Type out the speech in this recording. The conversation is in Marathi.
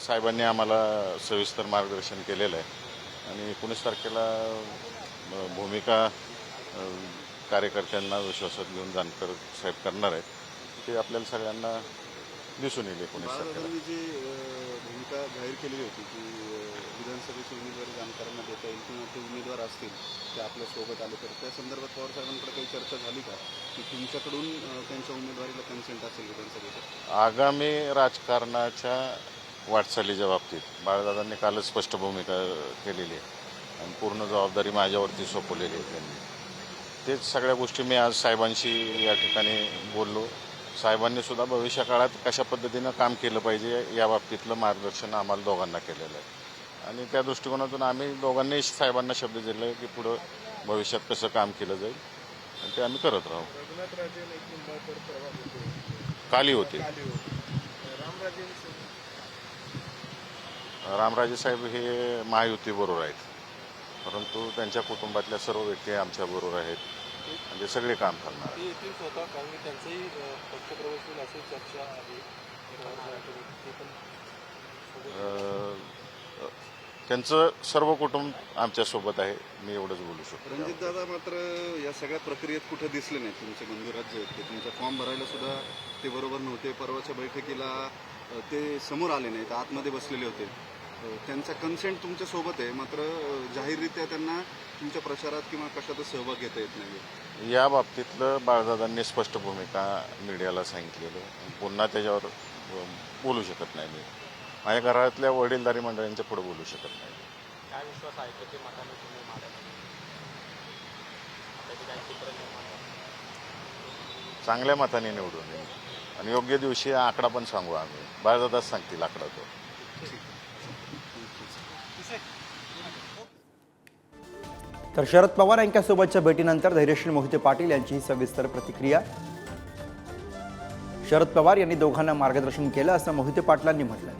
साहेबांनी आम्हाला सविस्तर मार्गदर्शन केलेलं आहे. आणि एकोणीस तारखेला भूमिका कार्यकर्त्यांना विश्वासात घेऊन जानकर साहेब करणार आहेत. ते आपल्याला सगळ्यांना दिसून येईल एकोणीस तारखेला. जी भूमिका जाहीर केलेली होती की विधानसभेची उमेदवारी जाणकारांना देता येईल किंवा ते उमेदवार असतील ते आपल्यासोबत आले तर. त्या संदर्भात पवार साहेबांकडे काही चर्चा झाली का? की तुमच्याकडून त्यांच्या उमेदवारीला कन्सेंट असेल विधानसभेचं आगामी राजकारणाच्या वाटचालीच्या बाबतीत. बाळदादांनी कालच स्पष्ट भूमिका केलेली आहे. आणि पूर्ण जबाबदारी माझ्यावरती सोपवलेली आहे त्यांनी. तेच सगळ्या गोष्टी मी आज साहेबांशी या ठिकाणी बोललो. साहेबांनी सुद्धा भविष्य काळात कशा पद्धतीनं काम केलं पाहिजे या बाबतीतलं मार्गदर्शन आम्हाला दोघांना केलेलं आहे. आणि त्या दृष्टिकोनातून आम्ही दोघांनी साहेबांना शब्द दिले की पुढं भविष्यात कसं काम केलं जाईल. आणि ते आम्ही करत राहू. काली होते. रामराजे साहेब हे महायुतीबरोबर आहेत. परंतु त्यांच्या कुटुंबातल्या सर्व व्यक्ती आमच्या बरोबर आहेत. आणि ते सगळे काम करणार त्यांचं सर्व कुटुंब आमच्यासोबत आहे. मी एवढंच बोलू शकतो. रणजित दादा मात्र या सगळ्या प्रक्रियेत कुठे दिसले नाहीत तुमचे बंधू राज्य आहेत ते तुमचा फॉर्म भरायला सुद्धा ते बरोबर नव्हते. परवाच्या बैठकीला ते समोर आले नाहीत. आतमध्ये बसलेले होते. त्यांचा कन्सेंट तुमच्यासोबत आहे मात्र जाहीररित्या त्यांना तुमच्या प्रचारात किंवा कशातच सहभाग घेता येत नाही या बाबतीतलं बाळदादांनी स्पष्ट भूमिका मीडियाला सांगितलेलं पुन्हा त्याच्यावर बोलू शकत नाही मी. माझ्या घरातल्या वडीलधारी मंडळींच्या पुढे बोलू शकत नाही. काय विश्वास आहे? चांगल्या मताने निवडून येईल. आणि योग्य दिवशी आकडा पण सांगू आम्ही. बाळदादाच सांगतील आकडा तो. तर शरद पवार यांच्यासोबतच्या भेटीनंतर धैर्यशील मोहिते पाटील यांची ही सविस्तर प्रतिक्रिया. शरद पवार यांनी दोघांना मार्गदर्शन केलं असं मोहिते पाटलांनी म्हटलं